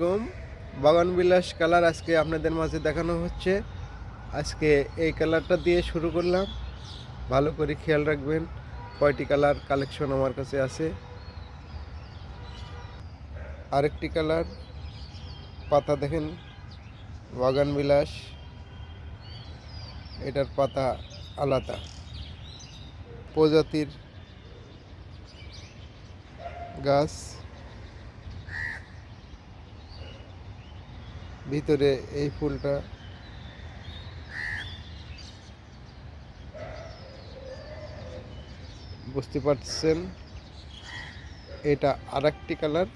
গম বাগান বিলাস কালার আজকে আপনাদের মাঝে দেখানো হচ্ছে। আজকে এই কালারটা দিয়ে শুরু করলাম। ভালো করে খেয়াল রাখবেন, কয়টি কালার কালেকশন আমার কাছে আছে। আরেকটি কালার, পাতা দেখেন, বাগান বিলাস। এটার পাতা আলাদা। প্রজাতির গাছ। ভিতরে এই ফুলটা। বুঝতে পারছেন? এটা আরেকটি কালার।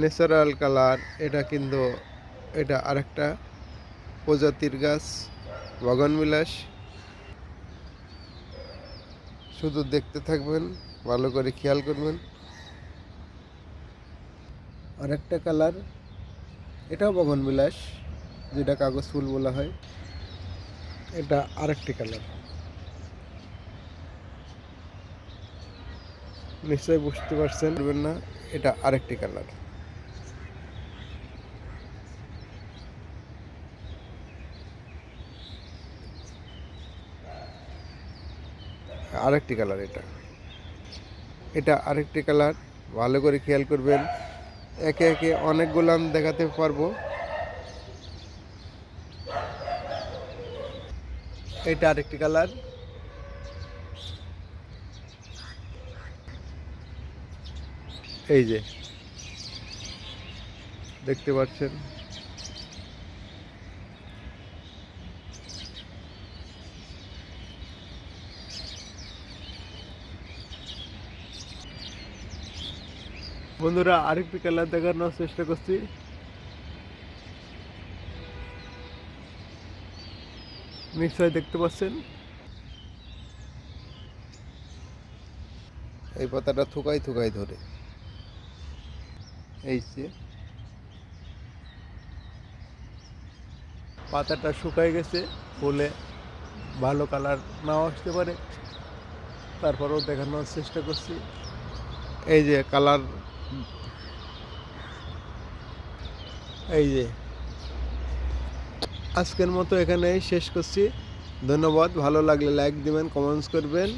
ন্যাচারাল কালার, এটা কিন্তু এটা আরেকটা প্রজাতির গাছ, বাগানবিলাস। শুধু দেখতে থাকবেন, ভালো করে খেয়াল করবেন। আরেকটা কালার এটাও বগনবিলাস যেটা কাগজ ফুল বলা হয়। এটা আরেকটি কালার। নিশ্চয়ই বুঝতে পারছেন। পারবেন না এটা আরেকটি কালার। আরেকটি কালার এটা। এটা আরেকটি কালার ভালো করে খেয়াল করবেন। একে একে অনেকগুলো আমি দেখাতে পারব। এটা আরেকটি কালার। এই যে। দেখতে পাচ্ছেন? বন্ধুরা আরেকটি কালার দেখানোর চেষ্টা করছি। নিশ্চয় দেখতে পাচ্ছেন। এই পাতাটা থুকাই থুকাই ধরে। এই যে। পাতাটা শুকাই গেছে ফুলে ভালো কালার নাও আসতে পারে। তারপরেও দেখানোর চেষ্টা করছি। এই যে কালার এই যে। আজকের মতো এখানেই শেষ করছি। ধন্যবাদ। ভালো লাগলে লাইক দিবেন কমেন্টস করবেন।